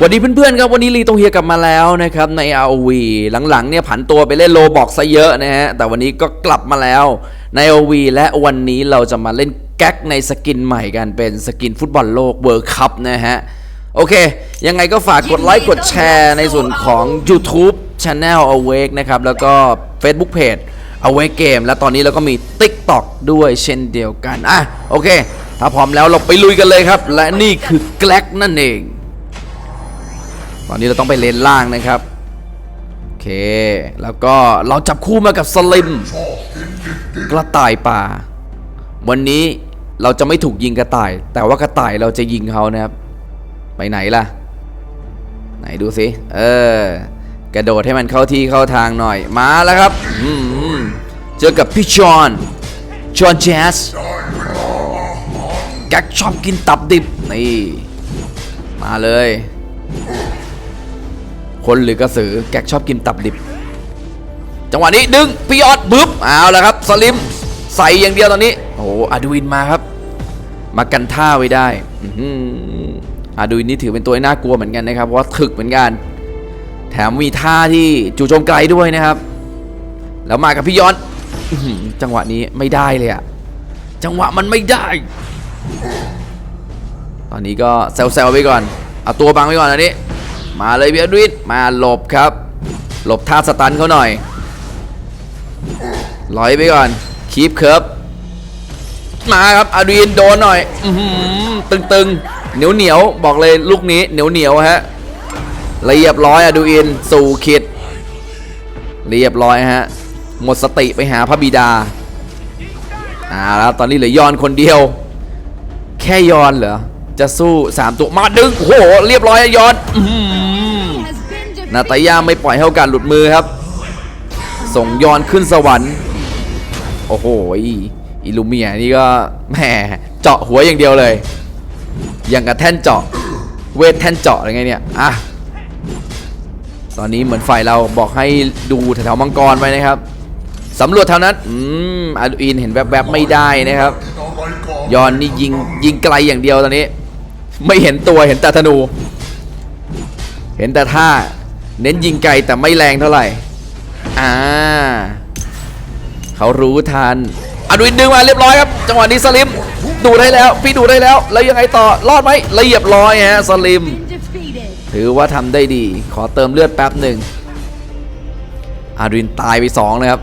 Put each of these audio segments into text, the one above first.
สวัสดีเพื่อนๆครับวันนี้ลีตงเฮียกลับมาแล้วนะครับใน ROV หลังๆเนี่ยผันตัวไปเล่นโลบอกซะเยอะนะฮะแต่วันนี้ก็กลับมาแล้วใน ROV และวันนี้เราจะมาเล่นแก๊กในสกินใหม่กันเป็นสกินฟุตบอลโลกเวิร์คัพนะฮะโอเค ยังไงก็ฝากกดไลค์กดแชร์ในส่วนของ YouTube Channel Awake นะครับแล้วก็ Facebook Page Awake Game และตอนนี้เราก็มี TikTok ด้วยเช่นเดียวกันอะโอเค ถ้าพร้อมแล้วเราไปลุยกันเลยครับ และนี่คือแก๊กนั่นเอง ตอนนี้เราต้องไปเลนล่างนะครับ โอเค แล้วก็เราจับคู่มากับสลิม กระต่ายป่า วันนี้เราจะไม่ถูกยิงกระต่าย แต่ว่ากระต่ายเราจะยิงเขานะครับ ไปไหนล่ะ ไหนดูสิ เออ กระโดดให้มันเข้าที่เข้าทางหน่อย มาแล้วครับอืมเจอกับพี่จอห์นจอห์นแจสแก๊กชอบกินตับดิบ นี่ มาเลย คนหรือกระสือแก๊กชอบกินตับดิบ จังหวะนี้ดึงพี่ยอดบึ๊บเอาแล้วครับสลิมใส่อย่างเดียวตอนนี้ โอ้โหอาดูอินมาครับ มากันท่าไว้ได้อาดูอินนี่ถือเป็นตัวน่ากลัวเหมือนกันนะครับเพราะว่าถึกเหมือนกัน แถมมีท่าที่จู่โจมไกลด้วยนะครับ แล้วมากับพี่ยอดจังหวะนี้ไม่ได้เลยอะจังหวะมันไม่ได้ ตอนนี้ก็เซลๆไปก่อน เอาตัวบังไว้ก่อนอันนี้ มาเลยเบียดวิดมาหลบครับ หลบท่าสตันเขาหน่อยลอยไปก่อนคีปเคิร์ฟมาครับอาดูอินโดนหน่อยอืตึงๆเหนียวเหนียวๆบอกเลยลูกนี้เหนียวเหนียวๆฮะเรียบร้อยอาดูอินสู่คิด เรียบร้อยฮะ หมดสติไปหาพระบิดาอ่าแล้วตอนนี้เหลือยอนคนเดียว แค่ยอนเหรอ จะสู้ 3 ตัวมาดึงโอ้โหเรียบร้อยยอนอื้อหือนาตายาไม่ปล่อยให้โอกาสหลุดมือครับ ส่งยอนขึ้นสวรรค์ โอ้โหอิลูเมียนี่ก็แหมเจาะหัวอย่างเดียวเลย อย่างกับแท่นเจาะ เวทแท่นเจาะอะไรไงเนี่ยอะตอนนี้เหมือนฝ่ายเราบอกให้ดูแถวๆมังกรไว้นะครับสำรวจแถวนั้น อืมอาดูอินเห็นแวบๆไม่ได้นะครับ ยอนนี่ยิงยิงไกลอย่างเดียวตอนนี้ ไม่เห็นตัวเห็นแต่ธนู เห็นแต่ท่า เน้นยิงไกลแต่ไม่แรงเท่าไหร่ อ่า เขารู้ทันอดุินดึงมาเรียบร้อยครับ จังหวะนี้สลิมดูได้แล้ว พี่ดูได้แล้ว แล้วยังไงต่อรอดไหมละเอียบร้อยฮะสลิม ถือว่าทำได้ดี ขอเติมเลือดแป๊บหนึ่งอาดรินตายไปสองนะครับ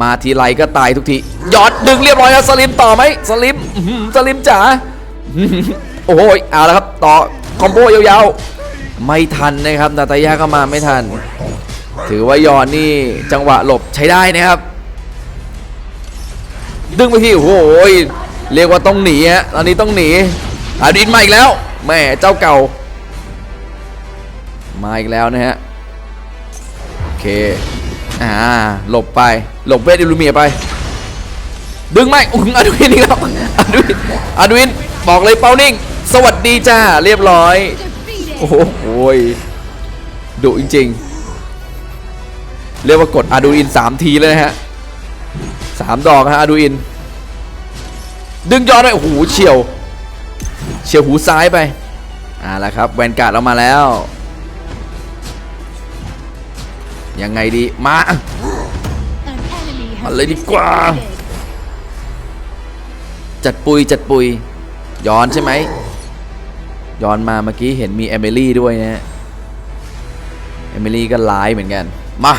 มาทีไรก็ตายทุกทียอดดึงเรียบร้อยแล้วสลิมต่อไหมสลิมสลิมจ๋า โอ้โหเอาละครับต่อคอมโบยาวๆ ไม่ทันนะครับนาตายาก็มาไม่ทัน ถือว่ายอนนี่จังหวะหลบใช้ได้นะครับ ดึงไปที่โอ้โหเรียกว่าต้องหนีฮะตอนนี้ต้องหนีอาดินมาอีกแล้วแม่เจ้าเก่า มาอีกแล้วนะฮะโอเคอ่าหลบไปหลบเวทอิลูเมียไป ดึงไม่อุ้งอดวินอีกแล้วอดวินอดวินบอกเลยเป้านิ่ง สวัสดีจ้า เรียบร้อย โอ้โหโอ้ยดุจริง ๆ เรียกว่ากดอาดูอินสามทีเลยฮะสามดอกฮะอาดูอิน ดึงยอดไปโอ้โหเฉียว เฉียวหูซ้ายไปอ่าแล้วครับแวนการ์ดเรามาแล้ว ยังไงดี มามาเลยดีกว่า จัดปุยจัดปุยย้อนใช่ไหม ย้อนมาเมื่อกี้เห็นมีเอมิลี่ด้วยนะฮะเอมิลี่ก็ร้ายเหมือนกัน มา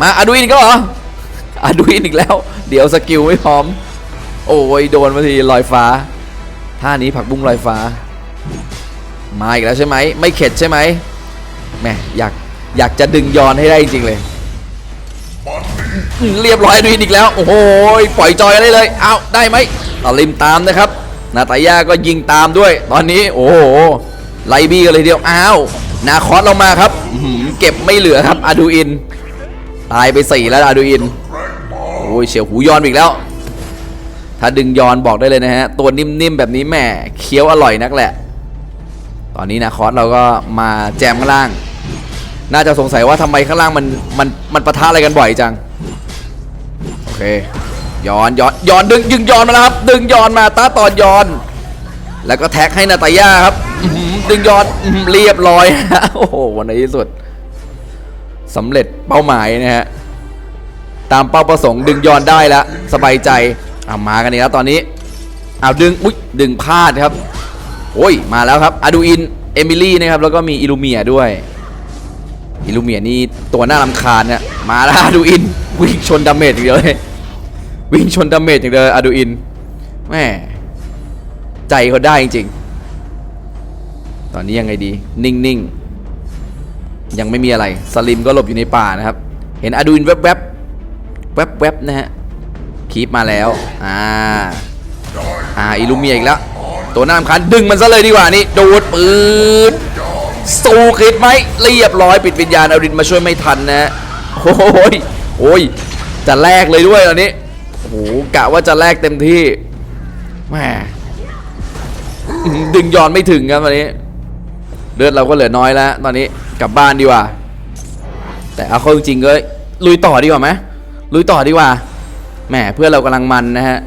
มาอาดูอินก็เหรออาดูอินอีกแล้ว เดี๋ยวสกิลไม่พร้อม โอ้ยโดนมาทีลอยฟ้าท่านี้ผักบุ้งลอยฟ้า มาอีกแล้วใช่ไหม ไม่เข็ดใช่ไหมแหมอยากอยากจะดึงยอนให้ได้จริงเลย เรียบร้อยดูอินอีกแล้ว โอ้โหปล่อยจอยได้เลย เอาได้ไหมตอลิมตามนะครับ นาตายาก็ยิงตามด้วย ตอนนี้โอ้โหไลบี้กันเลยเดียวอ้าวนาคอสเรามาครับเก็บไม่เหลือครับอาดูอิน ตายไปสี่แล้วอาดูอินโอ้ยเฉียวหูยอนอีกแล้ว ถ้าดึงยอนบอกได้เลยนะฮะ ตัวนิ่มๆแบบนี้แหม่เคี้ยวอร่อยนักแหละ ตอนนี้นาคอสเราก็มาแจมข้างล่าง น่าจะสงสัยว่าทำไมข้างล่างมันมันมันปะทะอะไรกันบ่อยจัง โอเค ย้อนย้อนย้อนดึงยึงย้อนมาแล้วครับ ดึงย้อนมาตาตอนย้อน แล้วก็แท็กให้นาตาย่าครับดึงย้อหือเรียบร้อยโอ้โหวันในที่สุดสำเร็จเป้าหมายนะฮะตามเป้าประสงค์ดึงย้อนได้แล้วสบายใจเอามากันอีกแล้วตอนนี้เอาดึงอุ๊ยดึงพลาดครับโอ้ยมาแล้วครับอาดูอินเอมิลี่นะครับแล้วก็มีอิลูเมียด้วยอิลูเมียนี่ตัวหน้าลำคาญเนี่ยมาแล้วอาดูอินวิ่งชนดาเมจอย่างเดียวเลย วิ่งชนดาเมจอย่างเดียวอาดูอินแม่ใจเขาได้จริงๆ ตอนนี้ยังไงดี นิ่งๆ ยังไม่มีอะไร สลิมก็หลบอยู่ในป่านะครับ เห็นอาดูอินแวบๆ แวบๆ นะฮะ คีปมาแล้ว อ่า อ่า อิลูเมียอีกแล้ว ตัวหน้ามคันดึงมันซะเลยดีกว่านี่ดูดปืนสู้คิดไหมเรียบร้อยปิดวิญญาณอาดินมาช่วยไม่ทันนะฮะโอ้ยโอ้ยจะแลกเลยด้วยตอนนี้ โอ้โหกะว่าจะแลกเต็มที่แหมดึงย้อนไม่ถึงครับตอนนี้ เลือดเราก็เหลือน้อยแล้ว ตอนนี้กลับบ้านดีกว่า แต่เอาเข้าจริงก็ลุยต่อดีกว่าไหมลุยต่อดีกว่าแหมเพื่อนเรากำลังมันนะฮะ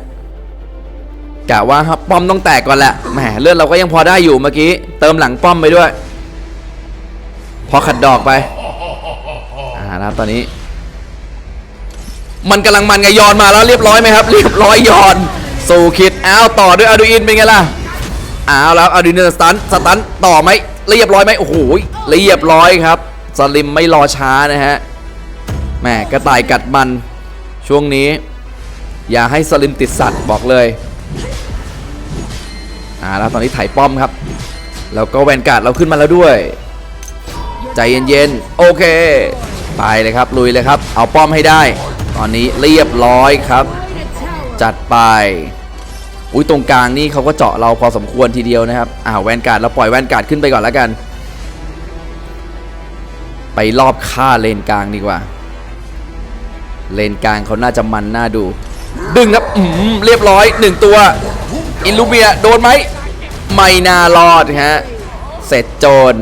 กะว่าป้อมต้องแตกก่อนแหละแหมเลือดเราก็ยังพอได้อยู่เมื่อกี้ เติมหลังป้อมไปด้วย พอขัดดอกไปอ่านะครับตอนนี้ มันกำลังมันไงยอนมาแล้วเรียบร้อยไหมครับ เรียบร้อยยอนสู่คิดอ้าวต่อด้วยอาดูอินเป็นไงล่ะอ้าวแล้วอาดูอินสตันสตันต่อไหมเรียบร้อยไหมโอ้โหเรียบร้อยครับสลิมไม่รอช้านะฮะแหม่กระต่ายกัดมันช่วงนี้ อย่าให้สลิมติดสัตว์บอกเลยอ่าแล้วตอนนี้ไถ่ป้อมครับ แล้วก็แวนการ์ดเราขึ้นมาแล้วด้วย ใจเย็นๆโอเค ไปเลยครับลุยเลยครับ เอาป้อมให้ได้ ตอนนี้เรียบร้อยครับ จัดไปอุ้ยตรงกลางนี่เขาก็เจาะเราพอสมควรทีเดียวนะครับอ่าแวนการ์ดเราปล่อยแวนการ์ดขึ้นไปก่อนแล้วกัน ไปรอบฆ่าเลนกลางดีกว่า เลนกลางเขาน่าจะมันน่าดู ดึงครับอืมเรียบร้อยหนึ่งตัวอินลูเมียโดนไหมไม่น่ารอดฮะเสร็จโจร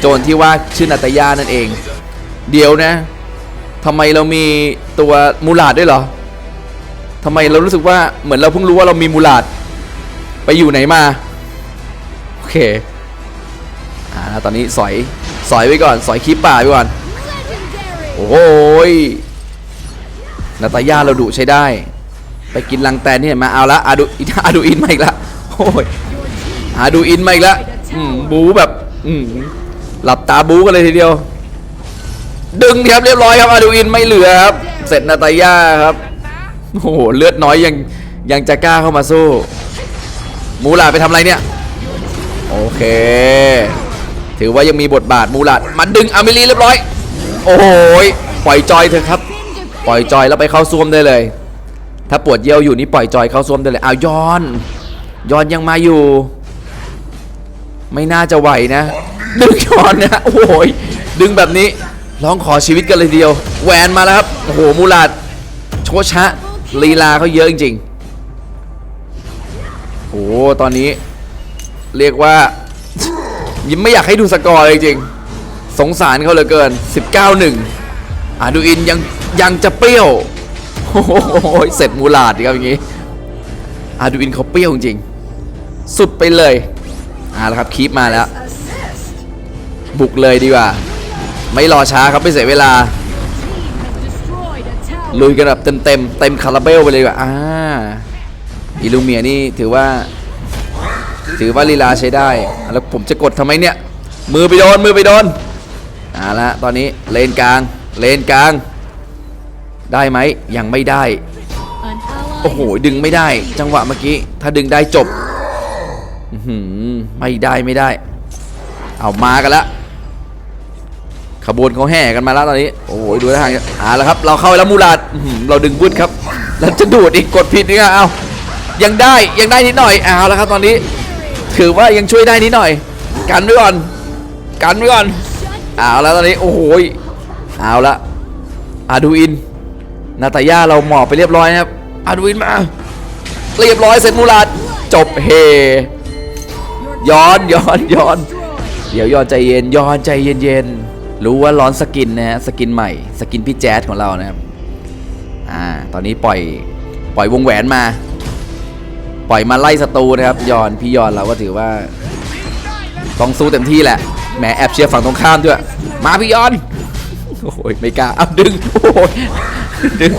โจรที่ว่าชื่อนาตยานั่นเอง เดี๋ยวนะ ทำไมเรามีตัวมูลาดด้วยเหรอทำไมเรารู้สึกว่าเหมือนเราเพิ่งรู้ว่าเรามีมูลาดไปอยู่ไหนมา โอเค อ่าตอนนี้สอย สอยไว้ก่อน สอยคลิปป่าไปก่อน โอ้ยนาตาย่าเราดุใช้ได้ ไปกินลังแตนนี่เห็นมาเอาละอาดูอาดูอินมาอีกละโอ้ยอาดูอินมาอีกละบูแบบหลับตาบูกันเลยทีเดียว ดึงครับเรียบร้อยครับอาดูอินไม่เหลือครับ เสร็จนาตาย่าครับ โอ้โหเลือดน้อยยังยังจะกล้าเข้ามาสู้มูลาไปทำอะไรเนี่ย โอเค ถือว่ายังมีบทบาทมูลาดมันดึงอามิลีเรียบร้อย โอ้โหยปล่อยจอยเถอะครับ ปล่อยจอยแล้วไปเข้าซ่วมได้เลย ถ้าปวดเยี่ยวอยู่นี่ปล่อยจอยเข้าซ่วมได้เลยเอาย้อนย้อนยังมาอยู่ ไม่น่าจะไหวนะ ดึงย้อนนะโอ้ยดึงแบบนี้ ร้องขอชีวิตกันเลยทีเดียวแหวนมาแล้วครับโอ้โหมูลาดโชชะลีลาเขาเยอะจริงๆโอ้โหตอนนี้ เรียกว่ายิ้มไม่อยากให้ดูสกอร์เลยจริง สงสารเขาเหลือเกิน 19-1อาดูอินยังยังจะเปรี้ยวโอ้โหเสร็จมูลาดครับอย่างงี้อาดูอินเขาเปรี้ยวจริงสุดไปเลยเอาละครับคีปมาแล้ว บุกเลยดีกว่า ไม่รอช้าครับไม่เสียเวลา ลุยกันแบบเต็มเต็มเต็มคาราเบลไปเลยว่าอ่าอิลูเมียนี่ถือว่า ถือว่าลีลาใช้ได้ แล้วผมจะกดทำไมเนี่ย มือไปโดนมือไปโดนเอาละตอนนี้เลนกลางเลนกลาง ได้ไหมยังไม่ได้ โอ้โห ดึงไม่ได้ จังหวะเมื่อกี้ ถ้าดึงได้จบอื้อหือไม่ได้ไม่ได้ เอามากันละ ขบวนเขาแห่กันมาแล้วตอนนี้ โอ้ยดูท่าทางอ่าแล้วครับ เราเข้าไปแล้วมูลาดเราดึงวุดครับ แล้วจะดูดอีกกดผิดนี่ก็เอายังได้ยังได้นิดหน่อยเอาแล้วครับตอนนี้ ถือว่ายังช่วยได้นิดหน่อย กันไว้ก่อนกันไว้ก่อนเอาแล้วตอนนี้โอ้โหเอาละอาดูอินนาตาย่าเราหมอบไปเรียบร้อยนะครับอาดูอินมาเรียบร้อยเสร็จมูลาดจบเฮย้อนย้อนย้อนเดี๋ยวย้อนใจเย็นย้อนใจเย็นเย็นๆ รู้ว่าร้อนสกินนะฮะสกินใหม่ สกินพี่แจ๊ดของเรานะครับอ่าตอนนี้ปล่อยปล่อยวงแหวนมา ปล่อยมาไล่ศัตรูนะครับยอนพี่ยอนเราก็ถือว่าต้องสู้เต็มที่แหละแหมแอบเชียร์ฝั่งตรงข้ามด้วย มาพี่ยอนโอ้ยไม่กล้าเอาดึงโอ้ยดึง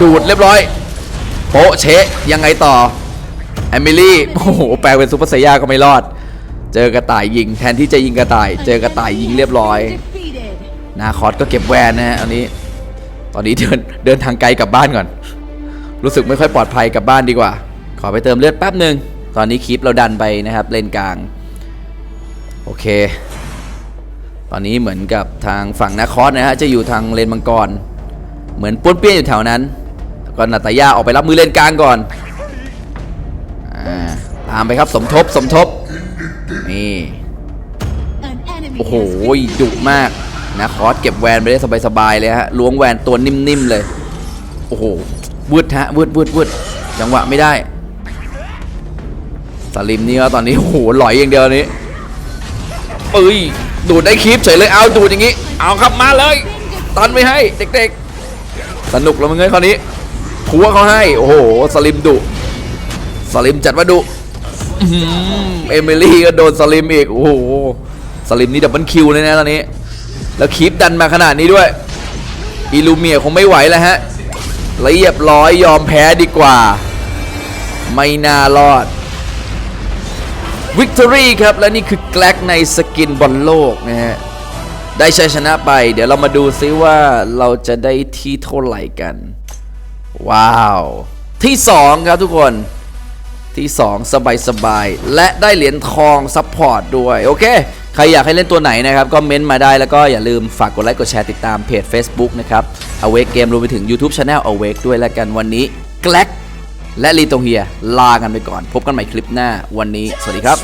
ดูดเรียบร้อยโปะเชะยังไงต่อแอมิลี่โอ้โหแปลเป็นซูเปอร์ไซย่าก็ไม่รอด เจอกระต่ายยิง แทนที่จะยิงกระต่าย เจอกระต่ายยิงเรียบร้อย นาคอสก็เก็บแวนนะฮะอันนี้ ตอนนี้เดินเดินทางไกลกลับบ้านก่อน รู้สึกไม่ค่อยปลอดภัยกลับบ้านดีกว่า ขอไปเติมเลือดแป๊บหนึ่งตอนนี้คลิปเราดันไปนะครับเลนกลาง โอเค ตอนนี้เหมือนกับทางฝั่งนาคอสนะฮะจะอยู่ทางเลนมังกร เหมือนป้วนเปี้ยนอยู่แถวนั้นแล้วก็นาตายาออกไปรับมือเลนกลางก่อนอตามไปครับสมทบสมทบนี่โอ้โหดุมาก นะคอสเก็บแวนไปได้สบายๆเลยฮะล้วงแวนตัวนิ่มๆเลย โอ้โหวืดฮะวืดวืดวืดจังหวะไม่ได้สลิมนี่ก็ตอนนี้โอ้โหหลอยอย่างเดียวนี้เอ้ยดูดได้คลิปเฉยเลยเอาดูดอย่างงี้ เอาครับมาเลยตันไม่ให้เด็กๆ สนุกแล้วมึงเอ้ยคราวนี้ทัวเขาให้โอ้โหสลิมดุสลิมจัดว่าดุอื้อเอมิลี่ก็โดนสลิมอีกโอ้โหสลิมนี่ดับเบิลคิวเลยนะตอนนี้ แล้วคีปดันมาขนาดนี้ด้วยอีลูเมียคงไม่ไหวแล้วฮะเรียบร้อยยอมแพ้ดีกว่า ไม่น่ารอดวิกตอรี่ครับ และนี่คือแกลกในสกินบอลโลกนะฮะ ได้ชัยชนะไป เดี๋ยวเรามาดูซิว่าเราจะได้ที่เท่าไหร่กัน ว้าว ที่ 2 ครับทุกคนที่ 2 สบายสบายๆและได้เหรียญทองซัพพอร์ตด้วย โอเค ครอยากให้เล่นตัวไหนนะครับ ก็เม้นต์มาได้แล้วก็อย่าลืมฝากกดไลค์กดแชร์ติดตามเพจ Facebook นะครับ Awake Game รวมไปถึง YouTube Channel Awake ด้วยแล้วกันวันนี้แกลกและลีตงเฮียลากันไปก่อน พบกันใหม่คลิปหน้าวันนี้ สวัสดีครับ